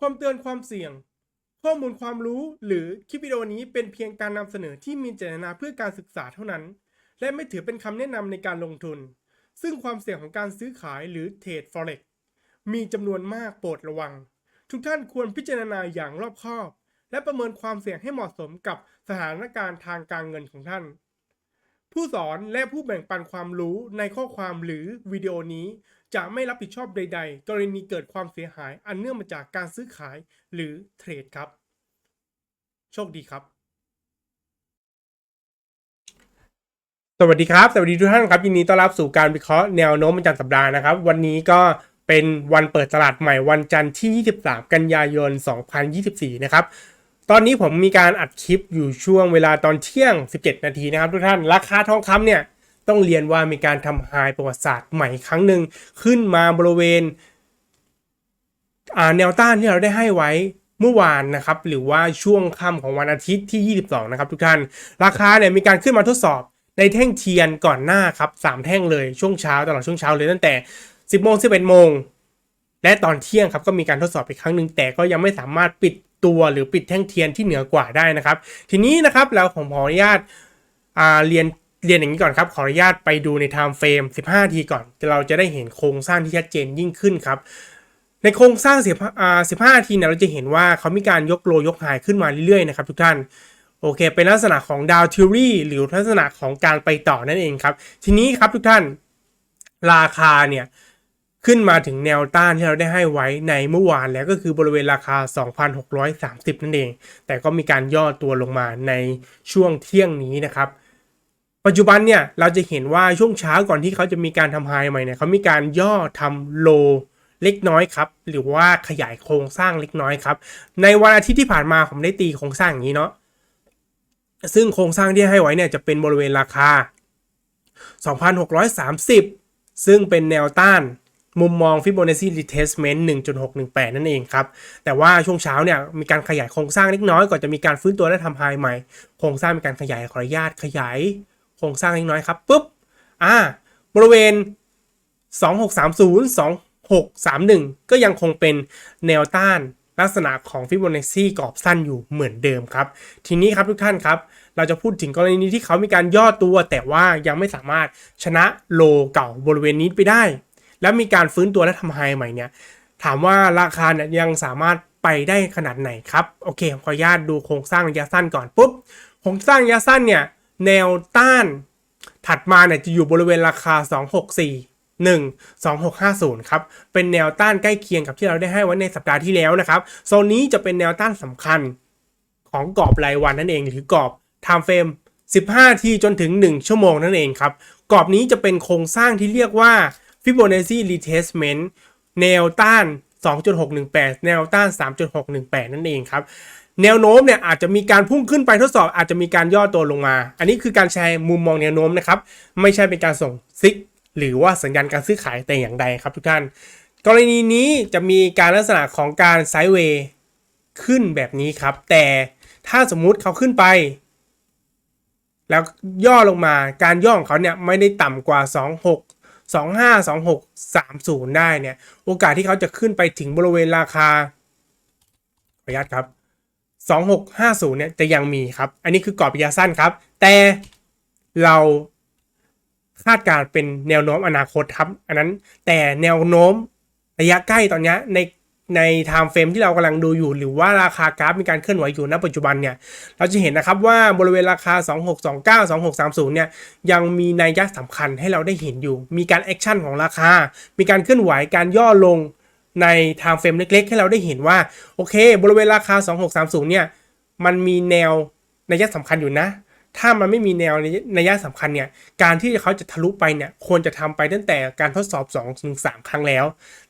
ความเตือนความเสี่ยง ข้อมูลความรู้หรือคลิปวิดีโอนี้เป็นเพียงการนำเสนอที่มีเจตนาเพื่อการศึกษาเท่านั้น และไม่ถือเป็นคำแนะนำในการลงทุน ซึ่งความเสี่ยงของการซื้อขายหรือเทรด forex มีจำนวนมากโปรดระวัง ทุกท่านควรพิจารณาอย่างรอบคอบ และประเมินความเสี่ยงให้เหมาะสมกับสถานการณ์ทางการเงินของท่าน ผู้สอนและผู้แบ่งปันความรู้ในข้อความหรือวิดีโอนี้ จะไม่รับผิดชอบใด ๆ กรณีเกิดความเสียหายอันเนื่องมาจากการซื้อขายหรือเทรดครับ โชคดีครับ สวัสดีครับ สวัสดีทุกท่านครับ ยินดีต้อนรับสู่การวิเคราะห์แนวโน้มประจำสัปดาห์นะครับ วันนี้ก็เป็นวันเปิดตลาดใหม่วันจันทร์ที่ 23 กันยายน 2024 นะครับตอนนี้ผมมีการอัดคลิปอยู่ช่วงเวลาตอนเที่ยง 17 นาทีนะครับทุกท่าน ราคาทองคำเนี่ย ต้องเรียนว่ามีการทำไฮประวัติศาสตร์ใหม่ครั้งหนึ่งขึ้นมาบริเวณอาแนวต้านที่เราได้ให้ไว้เมื่อวานนะครับหรือว่าช่วงค่ำของวันอาทิตย์ที่ 22 นะครับทุกท่าน ราคาเนี่ยมีการขึ้นมาทดสอบในแท่งเทียนก่อนหน้าครับ3แท่งเลยช่วงเช้าตลอดช่วงเช้าเลยตั้งแต่ 10โมง11โมงและตอนเที่ยงครับก็มีการทดสอบอีกครั้งหนึ่งแต่ก็ยังไม่สามารถปิดตัวหรือปิดแท่งเทียนที่เหนือกว่าได้นะครับ ทีนี้นะครับเราขออนุญาตเรียน เรียนอย่างนี้ก่อนครับ ขออนุญาตไปดูใน time frame 15 ทีก่อน เราจะได้เห็นโครงสร้างที่ชัดเจนยิ่งขึ้นครับ ในโครงสร้าง15 ทีเนี่ยเราจะเห็นว่าเขามีการยกโลยกไฮขึ้นมาเรื่อยๆนะครับทุกท่านโอเค เป็นลักษณะของดาวทิวรี่หรือลักษณะของการไปต่อนั่นเองครับ ทีนี้ครับทุกท่านราคาเนี่ยขึ้นมาถึงแนวต้านที่เราได้ให้ไว้ในเมื่อวานแล้วก็คือบริเวณราคา 2,630 นั่นเอง แต่ก็มีการย่อตัวลงมาในช่วงเที่ยงนี้นะครับ ปัจจุบันเนี่ยเราจะเห็นว่าช่วงเช้าก่อนที่เขาจะมีการทำไฮใหม่เนี่ยเขามีการย่อทำโลเล็กน้อยครับหรือว่าขยายโครงสร้างเล็กน้อยครับ ในวันอาทิตย์ที่ผ่านมาผมได้ตีโครงสร้างอย่างนี้เนาะซึ่งโครงสร้างที่ให้ไว้เนี่ยจะเป็นบริเวณราคา 2,630 ซึ่งเป็นแนวต้านมุมมอง Fibonacci retracement 1.618 นั่นเองครับ แต่ว่าช่วงเช้าเนี่ยมีการขยายโครงสร้างเล็กน้อยก่อนจะมีการฟื้นตัวและทำไฮใหม่ โครงสร้างมีการขยายขออนุญาตขยาย โครงสร้างเล็กน้อยครับปุ๊บอ่าบริเวณ 2630 2631 ก็ยังคงเป็นแนวต้านลักษณะของ Fibonacci กรอบสั้นอยู่เหมือนเดิมครับ ทีนี้ครับทุกท่านครับ เราจะพูดถึงกรณีที่เขามีการย่อตัว แต่ว่ายังไม่สามารถชนะโลเก่าบริเวณนี้ไปได้ แล้วมีการฟื้นตัวและทำไฮใหม่เนี่ย ถามว่าราคาเนี่ยยังสามารถไปได้ขนาดไหนครับ โอเคขออนุญาตดูโครงสร้างระยะสั้นก่อนปุ๊บ โครงสร้างระยะสั้นเนี่ย แนวต้านถัดมาเนี่ยจะอยู่บริเวณราคา 264 1 2650 ครับ เป็นแนวต้านใกล้เคียงกับที่เราได้ให้ไว้ในสัปดาห์ที่แล้วนะครับ โซนนี้จะเป็นแนวต้านสำคัญของกรอบรายวันนั่นเอง หรือกรอบ time frame 15 ทีจนถึง 1 ชั่วโมงนั่นเองครับ กรอบนี้จะเป็นโครงสร้างที่เรียกว่า Fibonacci retracement แนวต้าน 2.618 แนวต้าน 3.618 นั่นเองครับ แนวโน้มเนี่ยอาจจะมีการพุ่งขึ้นไปทดสอบอาจจะมีการย่อตัวลงมา อันนี้คือการแชร์มุมมองแนวโน้มนะครับ ไม่ใช่เป็นการส่งซิก หรือว่าสัญญาณการซื้อขายแต่อย่างใดครับทุกท่าน กรณีนี้จะมีการลักษณะของการไซด์เวย์ขึ้นแบบนี้ครับ แต่ถ้าสมมุติเขาขึ้นไป แล้วย่อลงมาการย่อของเขาเนี่ยไม่ได้ต่ำกว่า 26 25 26 30 ได้เนี่ย โอกาสที่เขาจะขึ้นไปถึงบริเวณราคาขออนุญาตครับ 2650เนี่ยจะยังมีครับ อันนี้คือกรอบระยะสั้นครับ แต่เราคาดการณ์เป็นแนวโน้มอนาคตครับ อันนั้นแต่แนวโน้มระยะใกล้ตอนนี้ในใน time frame ที่เรากำลังดูอยู่ หรือว่าราคากราฟมีการเคลื่อนไหวอยู่ณปัจจุบันเนี่ย เราจะเห็นนะครับว่าบริเวณราคา 2629 2630 เนี่ย ยังมีนัยยะสำคัญให้เราได้เห็นอยู่ มีการแอคชั่นของราคา มีการเคลื่อนไหวการย่อลง ใน time frame เล็กๆ ให้เราได้เห็นว่า โอเค บริเวณราคา 2630 เนี่ย มันมีแนวนัยยะสำคัญอยู่นะ ถ้ามันไม่มีแนวนัยยะสำคัญเนี่ย การที่เขาจะทะลุไปเนี่ย ควรจะทำไปตั้งแต่การทดสอบ2ถึง3ครั้งแล้ว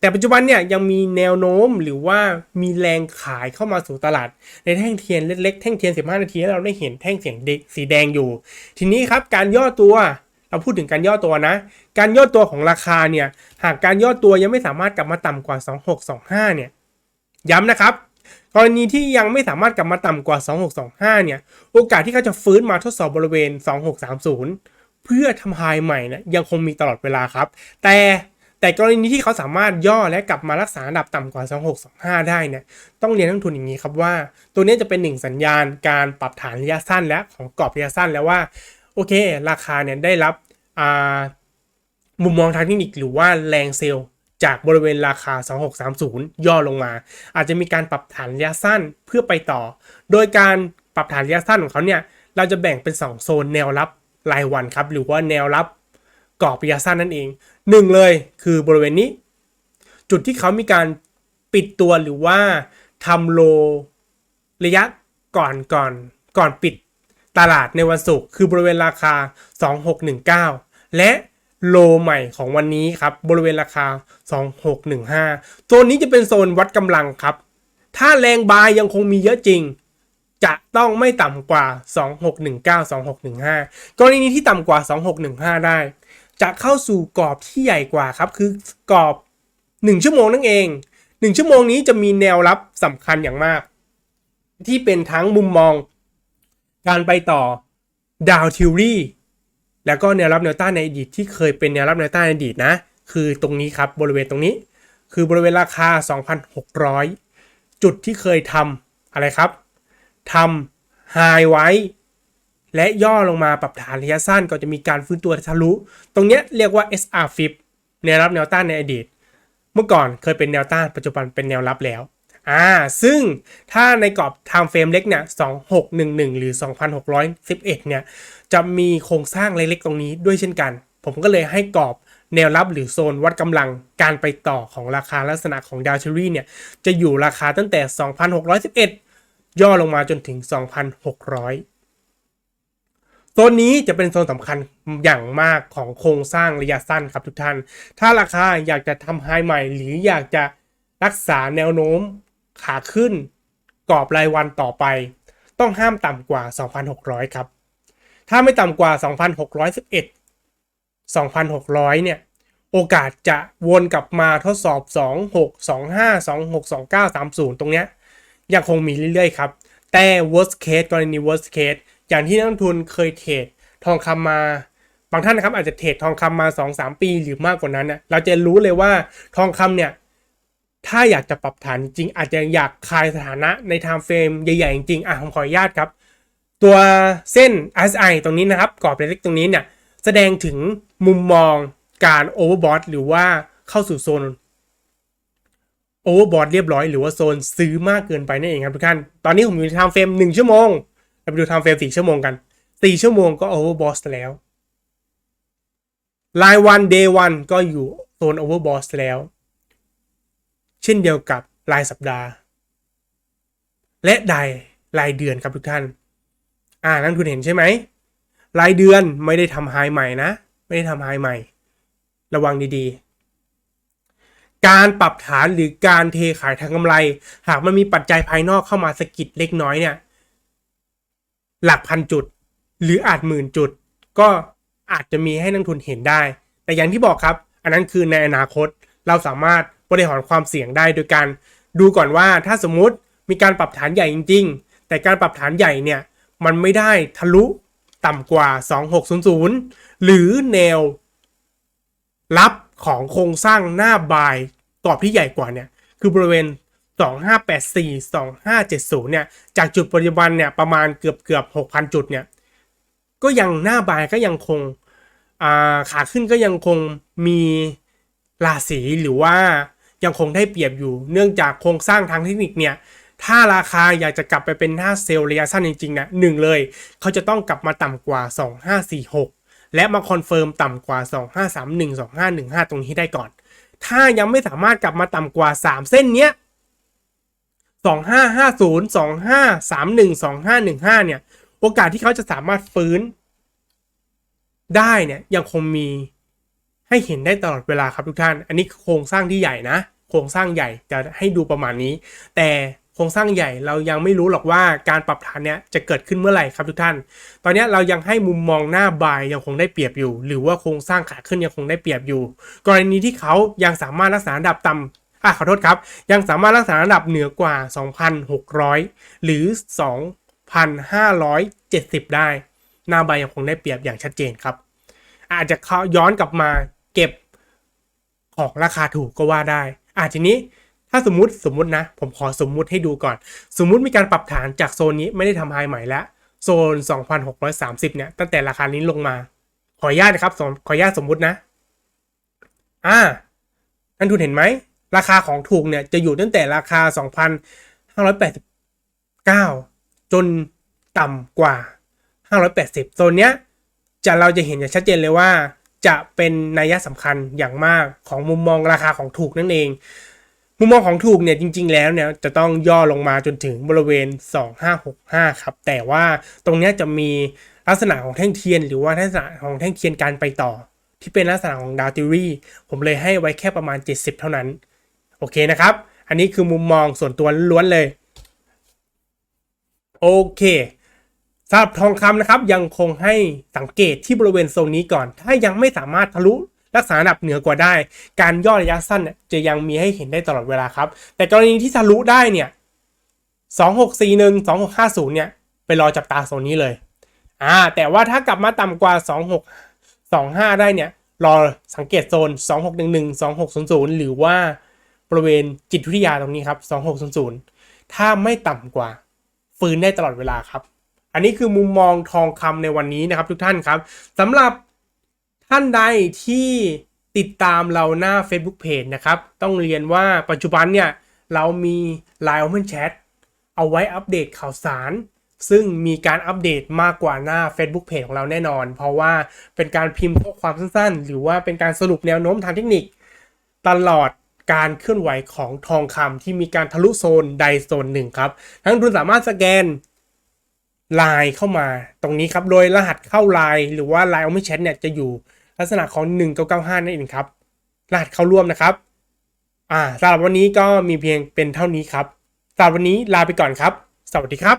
แต่ปัจจุบันเนี่ยยังมีแนวโน้มหรือว่ามีแรงขายเข้ามาสู่ตลาด ในแท่งเทียนเล็กๆ แท่งเทียน 15 นาทีเราได้เห็นแท่งเสียงสีแดงอยู่ ทีนี้ครับการย่อตัว เราพูดถึงการย่อตัวนะ การย่อตัวของราคาเนี่ย หากการย่อตัวยังไม่สามารถกลับมาต่ำกว่า 2625 เนี่ย ย้ำนะครับ กรณีที่ยังไม่สามารถกลับมาต่ำกว่า 2625 เนี่ย โอกาสที่เขาจะฟื้นมาทดสอบบริเวณ 2630 เพื่อทำไฮใหม่นี่ยยังคงมีตลอดเวลาครับ แต่แต่กรณีที่เขาสามารถย่อและกลับมารักษาระดับต่ำกว่า 2625 ได้เนี่ย ต้องเรียนนักลงทุนอย่างนี้ครับว่า ตัวนี้จะเป็นหนึ่งสัญญาณการปรับฐานระยะสั้นและของกรอบระยะสั้นแล้วว่า โอเค ราคาเนี่ยได้รับ มุมมองทางเทคนิคหรือว่าแรงเซลล์จากบริเวณราคา 2630 ย่อลงมา อาจจะมีการปรับฐานระยะสั้นเพื่อไปต่อ โดยการปรับฐานระยะสั้นของเขาเนี่ย เราจะแบ่งเป็น 2 โซนแนวรับรายวันครับ หรือว่าแนวรับกรอบระยะสั้นนั่นเองหนึ่งเลยคือบริเวณนี้ จุดที่เขามีการปิดตัวหรือว่าทำโลระยะก่อนก่อนก่อนปิด ตลาดในวันศุกร์คือบริเวณราคา 2619 และโลใหม่ของวันนี้ครับบริเวณราคา 2615 โซนนี้จะเป็นโซนวัดกำลังครับ ถ้าแรงบายยังคงมีเยอะจริง จะต้องไม่ต่ำกว่า 2619 2615 กรณีที่ต่ำกว่า 2615 ได้ จะเข้าสู่กรอบที่ใหญ่กว่าครับ คือกรอบ 1 ชั่วโมงนั่นเอง 1 ชั่วโมงนี้จะมีแนวรับสำคัญอย่างมาก ที่เป็นทั้งมุมมอง การไปต่อดาวทิวรี่แล้วก็แนวรับแนวต้านในอดีตที่เคยเป็นแนวรับแนวต้านในอดีตนะ คือตรงนี้ครับบริเวณตรงนี้ คือบริเวณราคา 2,600 จุดที่เคยทำอะไรครับทำไฮไว้ และย่อลงมาปรับฐานระยะสั้นก็จะมีการฟื้นตัวทะลุ ตรงเนี้ยเรียกว่า SR flip แนวรับแนวต้านในอดีต เมื่อก่อนเคยเป็นแนวต้านปัจจุบันเป็นแนวรับแล้ว อ่าซึ่งถ้าในกรอบ time frame เล็กเนี่ย2611 หรือ 2611 เนี่ย จะมีโครงสร้างเล็กๆตรงนี้ด้วยเช่นกัน ผมก็เลยให้กรอบแนวรับหรือโซนวัดกำลังการไปต่อของราคาลักษณะของดาวเชอรี่เนี่ย จะอยู่ราคาตั้งแต่ 2,611 ย่อลงมาจนถึง 2,600 โซนนี้จะเป็นโซนสำคัญอย่างมากของโครงสร้างระยะสั้นครับทุกท่าน ถ้าราคาอยากจะทำไฮใหม่หรืออยากจะรักษาแนวโน้ม ขาขึ้น กรอบรายวันต่อไป ต้องห้ามต่ำกว่า 2,600 ครับ ถ้าไม่ต่ำกว่า 2,611 2,600 เนี่ย โอกาสจะวนกลับมาทดสอบ 26 25 26 29 30 ตรงเนี้ยยังคงมีเรื่อยๆ ครับ แต่ worst case กรณี worst case อย่างที่นักลงทุนเคยเทรดทองคำมาบางท่านนะครับอาจจะเทรดทองคำมา 2-3 ปีหรือมากกว่านั้นนะเราจะรู้เลยว่าทองคำเนี่ย ถ้าอยากจะปรับฐานจริง อาจจะอยากคลายสถานะใน time frame ใหญ่ๆ จริงอะผมขออนุญาตครับ ตัวเส้น RSI ตรงนี้นะครับกรอบเล็กๆตรงนี้เนี่ย แสดงถึงมุมมองการ overbought หรือว่าเข้าสู่โซน overbought เรียบร้อยหรือว่าโซนซื้อมากเกินไปนั่นเองครับทุกท่าน ตอนนี้ผมอยู่ใน time frame 1ชั่วโมงเราไปดู time frame 4ชั่วโมงกัน4ชั่วโมงก็ overbought แล้วรายวัน day 1ก็อยู่โซน overbought แล้ว เช่นเดียวกับรายสัปดาห์ และรายรายเดือนครับทุกท่าน อ่านักลงทุนเห็นใช่ไหมรายเดือนไม่ได้ทำไฮใหม่นะ ไม่ได้ทำไฮใหม่ ระวังดีๆ การปรับฐานหรือการเทขายทางกำไร หากมันมีปัจจัยภายนอกเข้ามาสะกิดเล็กน้อยเนี่ย หลักพันจุด หรืออาจหมื่นจุด ก็อาจจะมีให้นักทุนเห็นได้ แต่อย่างที่บอกครับ อันนั้นคือในอนาคตเราสามารถ บริหารความเสี่ยงได้โดยการดูก่อนว่าถ้าสมมุติมีการปรับฐานใหญ่จริง ๆ แต่การปรับฐานใหญ่เนี่ยมันไม่ได้ทะลุต่ำกว่า 2600 หรือแนวรับของโครงสร้างหน้าบายกรอบที่ใหญ่กว่าเนี่ยคือบริเวณ 2584 2570 เนี่ยจากจุดปัจจุบันเนี่ยประมาณเกือบเกือบ6,000 จุดเนี่ยก็ยังหน้าบายก็ยังคงขาขึ้นก็ยังคงมีราศีหรือว่า ยังคงได้เปรียบอยู่ เนื่องจากโครงสร้างทางเทคนิคเนี่ยถ้าราคาอยากจะกลับไปเป็นหน้าเซลล์ระยะสั้นจริงๆนะหนึ่งเลย เขาจะต้องกลับมาต่ำกว่า 2546 และมาคอนเฟิร์มต่ำกว่า 2531 2515 ตรงนี้ได้ก่อน ถ้ายังไม่สามารถกลับมาต่ำกว่า 3 เส้นเนี้ย2550 2531 2515 เนี่ย โอกาสที่เขาจะสามารถฟื้นได้เนี่ยยังคงมี ให้เห็นได้ตลอดเวลาครับทุกท่าน อันนี้โครงสร้างที่ใหญ่นะ โครงสร้างใหญ่จะให้ดูประมาณนี้ แต่โครงสร้างใหญ่เรายังไม่รู้หรอกว่าการปรับฐานเนี้ยจะเกิดขึ้นเมื่อไหร่ครับทุกท่าน ตอนนี้เรายังให้มุมมองหน้าบายยังคงได้เปรียบอยู่ หรือว่าโครงสร้างขาขึ้นยังคงได้เปรียบอยู่ กรณีที่เขายังสามารถรักษาระดับต่ำอะขอโทษครับ ยังสามารถรักษาระดับเหนือกว่า 2,600 หรือ 2,570 ได้หน้าบายยังคงได้เปรียบอย่างชัดเจนครับ อาจจะเขาย้อนกลับมา เก็บของราคาถูกก็ว่าได้อะทีนี้ถ้าสมมุติสมมุตินะ ผมขอสมมุติให้ดูก่อน สมมุติมีการปรับฐานจากโซนนี้ไม่ได้ทำไฮใหม่แล้วโซน 2,630 เนี่ย ตั้งแต่ราคานี้ลงมา ขออนุญาตนะครับ ขออนุญาตสมมุตินะ อ่านักทุนเห็นไหม ราคาของถูกเนี่ย จะอยู่ตั้งแต่ราคา 2,589 จนต่ำกว่า 580 โซนเนี้ย จะเราจะเห็นอย่างชัดเจนเลยว่า จะเป็นนัยสำคัญอย่างมากของมุมมองราคาของถูกนั่นเอง มุมมองของถูกเนี่ยจริง ๆ แล้วเนี่ยจะต้องย่อลงมาจนถึงบริเวณ 2565 ครับ แต่ว่าตรงนี้จะมีลักษณะของแท่งเทียน หรือว่าลักษณะของแท่งเทียนการไปต่อ ที่เป็นลักษณะของดาวติรีผมเลยให้ไว้แค่ประมาณ 70 เท่านั้น โอเคนะครับ อันนี้คือมุมมองส่วนตัวล้วนเลย โอเค สำหรับทองคำนะครับยังคงให้สังเกตที่บริเวณโซนนี้ก่อน ถ้ายังไม่สามารถทะลุรักษาระดับเหนือกว่าได้ การย่อระยะสั้นเนี่ยจะยังมีให้เห็นได้ตลอดเวลาครับ แต่กรณีที่ทะลุได้เนี่ย2641 2650 เนี่ยไปรอจับตาโซนนี้เลย อ่า แต่ว่าถ้ากลับมาต่ำกว่า 2625 ได้เนี่ย รอสังเกตโซน 2611 2600 หรือว่าบริเวณจิตวิทยาตรงนี้ครับ 2600 ถ้าไม่ต่ำกว่า ฟื้นได้ตลอดเวลาครับ อันนี้คือมุมมองทองคำในวันนี้นะครับทุกท่านครับสำหรับท่านใดที่ติดตามเราหน้า Facebook Page นะครับ ต้องเรียนว่าปัจจุบันเนี่ย เรามี Line Open Chat เอาไว้อัปเดตข่าวสาร ซึ่งมีการอัปเดตมากกว่าหน้า Facebook Page ของเราแน่นอน เพราะว่าเป็นการพิมพ์ข้อความสั้นๆ หรือว่าเป็นการสรุปแนวโน้มทางเทคนิค ตลอดการเคลื่อนไหวของทองคำที่มีการทะลุโซนใดโซนหนึ่งครับนักลงทุนสามารถสแกน ไลน์เข้ามาตรงนี้ครับ โดยรหัสเข้าไลน์หรือว่าไลน์ o อ n Chat เนี่ยจะอยู่ลักษณะของ 1995 นั่นเองครับ รหัสเข้าร่วมนะครับ อ่าสำหรับวันนี้ก็มีเพียงเป็นเท่านี้ครับสำหรับวันนี้ลาไปก่อนครับ สวัสดีครับ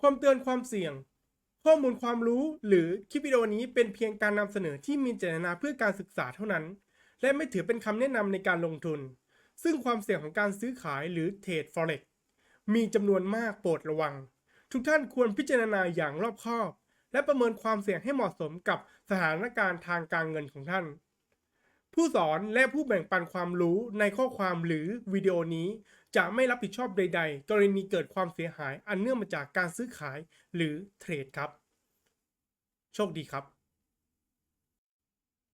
ความเตือนความเสี่ยง ข้อมูลความรู้หรือคลิปวิดีโอนี้เป็นเพียงการนำเสนอที่มีเจตนาเพื่อการศึกษาเท่านั้น และไม่ถือเป็นคำแนะนำในการลงทุน ซึ่งความเสี่ยงของการซื้อขายหรือเทรด forex มีจำนวนมากโปรดระวัง ทุกท่านควรพิจารณาอย่างรอบคอบ และประเมินความเสี่ยงให้เหมาะสมกับสถานการณ์ทางการเงินของท่าน ผู้สอนและผู้แบ่งปันความรู้ในข้อความหรือวิดีโอนี้จะไม่รับผิดชอบใด ๆ กรณีเกิดความเสียหายอันเนื่องมาจากการซื้อขายหรือเทรดครับ โชคดีครับ